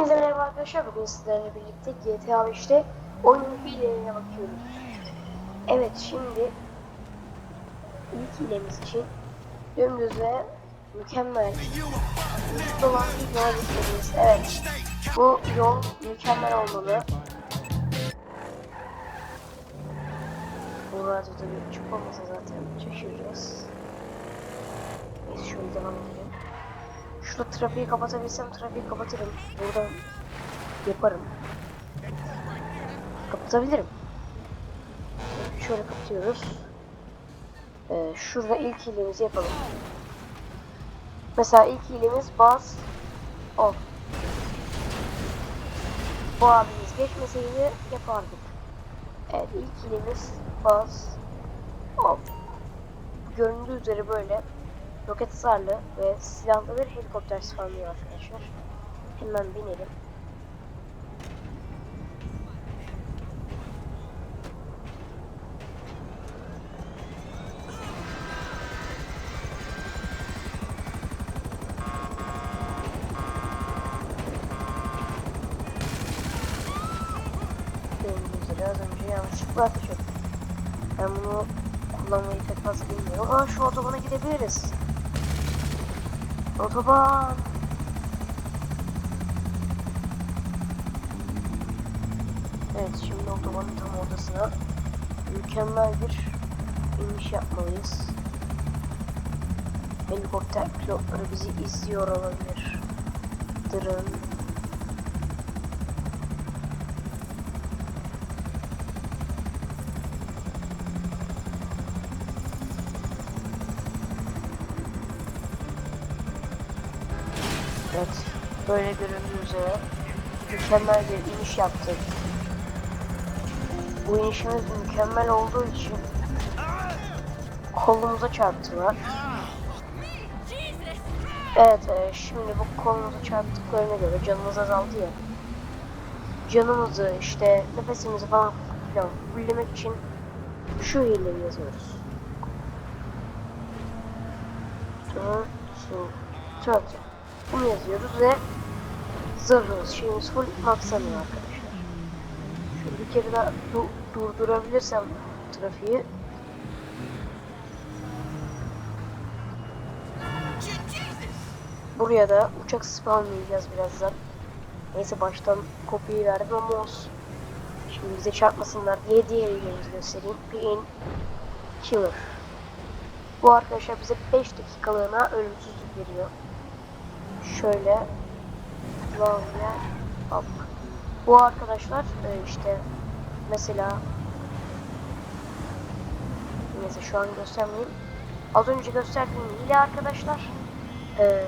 Hepinize merhaba arkadaşlar. Bugün sizlerle birlikte GTA 5'te oyunun hilelerine bakıyoruz. Evet şimdi ilk hilemiz için dümdüz ve mükemmel üst olan bir yola gitmeliyiz. Evet bu yol mükemmel olmalı. Bu radyoda bir olmasa zaten şaşıracağız. Neyse şöyle devam edelim. Şurada trafiği kapatabilsem trafiği kapatırım. Buradan yaparım. Kapatabilirim. Şöyle kapatıyoruz. Ee, şurada ilk hilemizi yapalım. Mesela ilk hilemiz bas off. Bu abimiz geçmeseydi yapardık. Evet ilk hilemiz bas off. Göründüğü üzere böyle roket hasarlı ve silahlı bir helikopter spawnlıyor arkadaşlar. Hemen binelim. Az önce yanlışlıkla ettim. Ben bunu kullanmayı pek fazla bilmiyorum ama şu otobana gidebiliriz. Otoban. Evet şimdi otobanın tam ortasına mükemmel bir iniş yapmalıyız. Helikopter pilotları bizi izliyor olabilir. Dırın. Evet, böyle göründüğü üzere mükemmel bir iniş yaptık. Bu inişimiz mükemmel olduğu için kolumuza çarptılar. Evet, e, şimdi bu kolumuza çarptıklarına göre canımız azaldı ya. Canımızı işte nefesimizi falan filan fullemek için şu hileyi yazıyoruz. Turtle, turtle. Bunu yazıyoruz ve zırhımız şeyimiz full maxlanıyor arkadaşlar. Şöyle bir kere daha du durdurabilirsem trafiği. Buraya da uçak spawnlayacağız birazdan. Neyse baştan kopyayı verdim ama olsun. Şimdi bize çarpmasınlar diye diğer ilgimizi göstereyim. Pain Killer. Bu arkadaşlar bize 5 dakikalığına ölümsüzlük veriyor. Şöyle Love Up. Bu arkadaşlar e, işte mesela neyse şu an göstermeyeyim. Az önce gösterdiğim hile arkadaşlar e,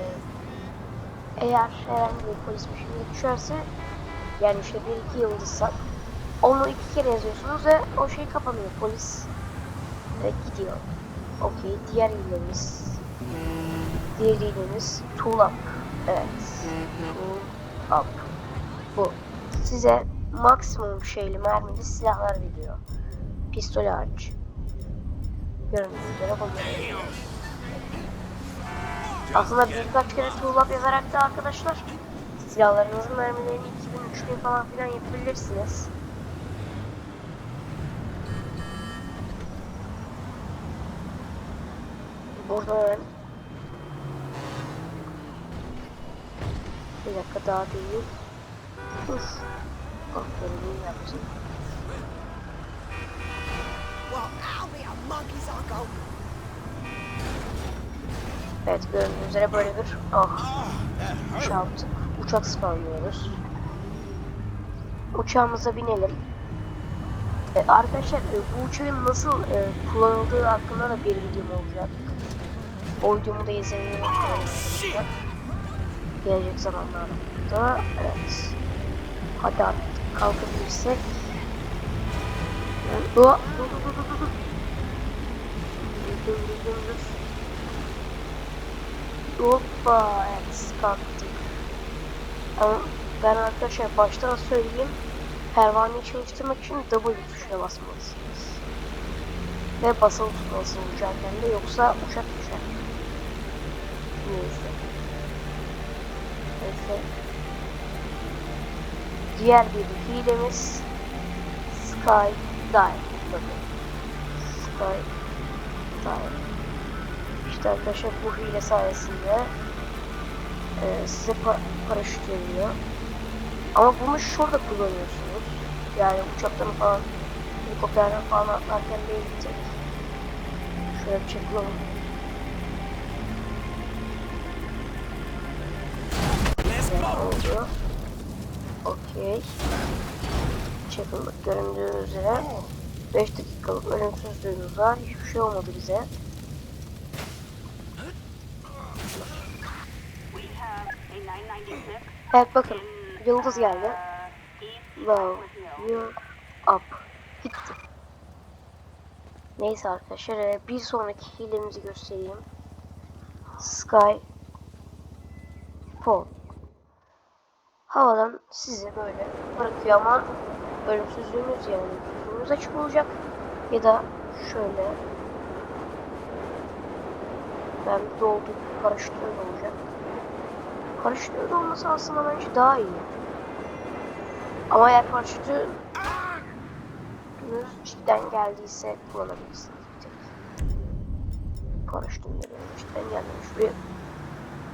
eğer herhangi bir polis bir şey düşerse yani işte bir iki yıldızsa onu iki kere yazıyorsunuz ve o şey kapanıyor polis e, gidiyor. Okey diğer hilemiz diğer hilemiz up. Evet. Up. Bu. Size maksimum şeyli mermili silahlar veriyor. Pistol hariç. Gördüğünüz üzere bunları. Aslında birkaç kere tool up yazarak da arkadaşlar silahlarınızın mermilerini 2000 3000 falan filan yapabilirsiniz. Buradan bir dakika daha değil. Uf. A monkey's uncle. Evet gördüğünüz üzere böyle bir ah şey yaptık. Uçak spawnlıyoruz. Uçağımıza binelim. E, arkadaşlar e, bu uçağın nasıl e, kullanıldığı hakkında da bir videom olacak. O videomu da izlemeyi unutmayın. Gelecek zamanlarda. Evet. Hadi artık kalkabilirsek. Dur dur dur dur dur dur. Dur dur dur. Hoppa evet kalktık. Ama ben arkadaşlar baştan söyleyeyim. Pervaneyi çalıştırmak için W tuşuna basmalısınız. Ve basılı tutmalısınız uçarken de yoksa uçak düşer. Neyse. Neyse. Diğer bir hilemiz Sky Dive. Sky Dive. İşte arkadaşlar bu hile sayesinde e, size pa paraşüt veriyor. Ama bunu şurada kullanıyorsunuz. Yani uçaktan falan, helikopterden falan atlarken değil tek. Şöyle bir çekiyorum. Let's oldu? Okey. Çekin bak göründüğü üzere 5 dakikalık ölümsüzlüğümüz var. Hiçbir şey olmadı bize. We have a 996 Evet bakın yıldız geldi. uh, East Love Hill. you up. Gitti. Neyse arkadaşlar e, bir sonraki hilemizi göstereyim. Sky Fall. Havadan sizi böyle bırakıyor ama ölümsüzlüğünüz yani yüzünüz açık olacak. Ya da şöyle ben bir doldu paraşütüm olacak. Paraşütün de olması aslında bence daha iyi. Ama eğer paraşütü cidden geldiyse kullanabilirsiniz. bir tek. Paraşütüm de cidden gelmemiş. Bir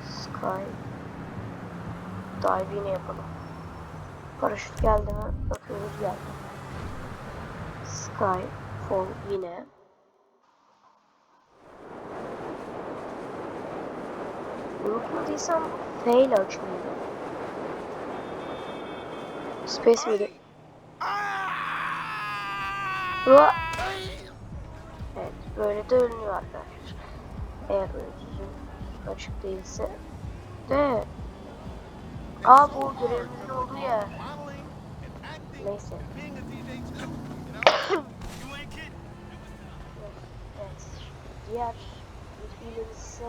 Sky Dive yapalım. Paraşüt geldi mi? Bakıyoruz geldi. Sky Fall yine. Unutmadıysam F ile açılıyordu. Space miydi? Hua! Evet, böyle de ölünüyor arkadaşlar. Eğer ölümsüzün açık değilse. De. Aa bu görevimizin olduğu yer. Neyse. Evet. Diğer bir hilemiz ise.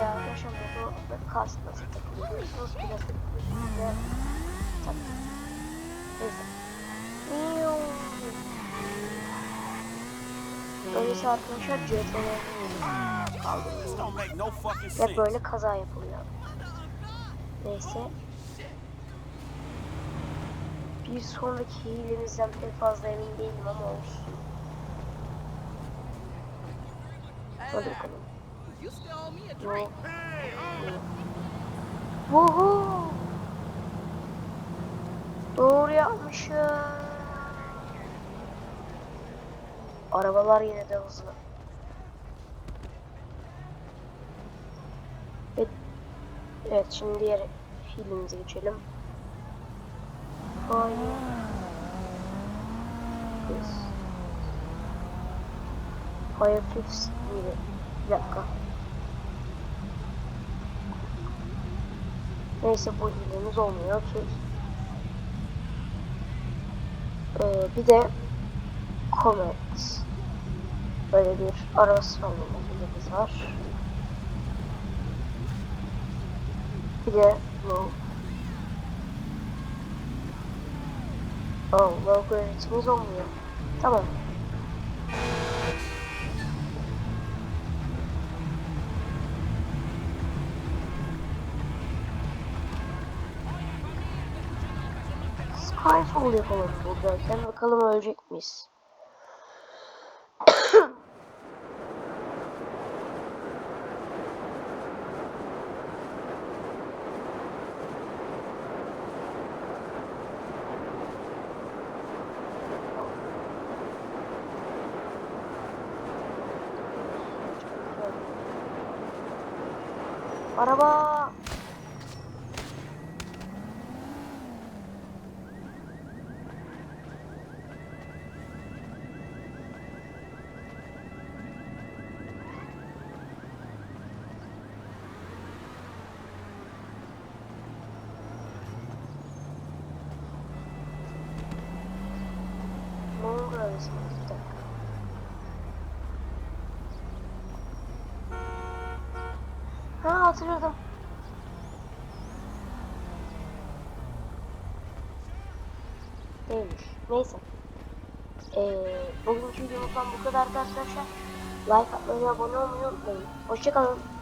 Ya arkadaşlar modu ve kask nasıl takılıyorsunuz biraz tak. Neyse. Öyleyse arkadaşlar CTR'ye Ve sense. böyle kaza yapılıyor. Neyse. Bir sonraki hilemizden pek fazla emin değilim ama olsun. Hadi bakalım. You still owe Doğru yapmışım. Arabalar yine de hızlı. Evet, evet şimdi diğer filmimize geçelim. Hayır. Yes. Fifth miydi? Bir dakika. Neyse bu hilemiz olmuyor ki. Ee, bir de Comet. Böyle bir araba sıralama hilemiz var. Bir de Low. Oh, logo üretimimiz olmuyor. Tamam. Skyfall yapalım buradayken. Bakalım ölecek miyiz? Araba! Dakika. Ha hatırladım. Değilmiş. Neyse. Ee, bugünkü videomuzdan bu kadar arkadaşlar. Like atmayı abone olmayı unutmayın. Hoşçakalın.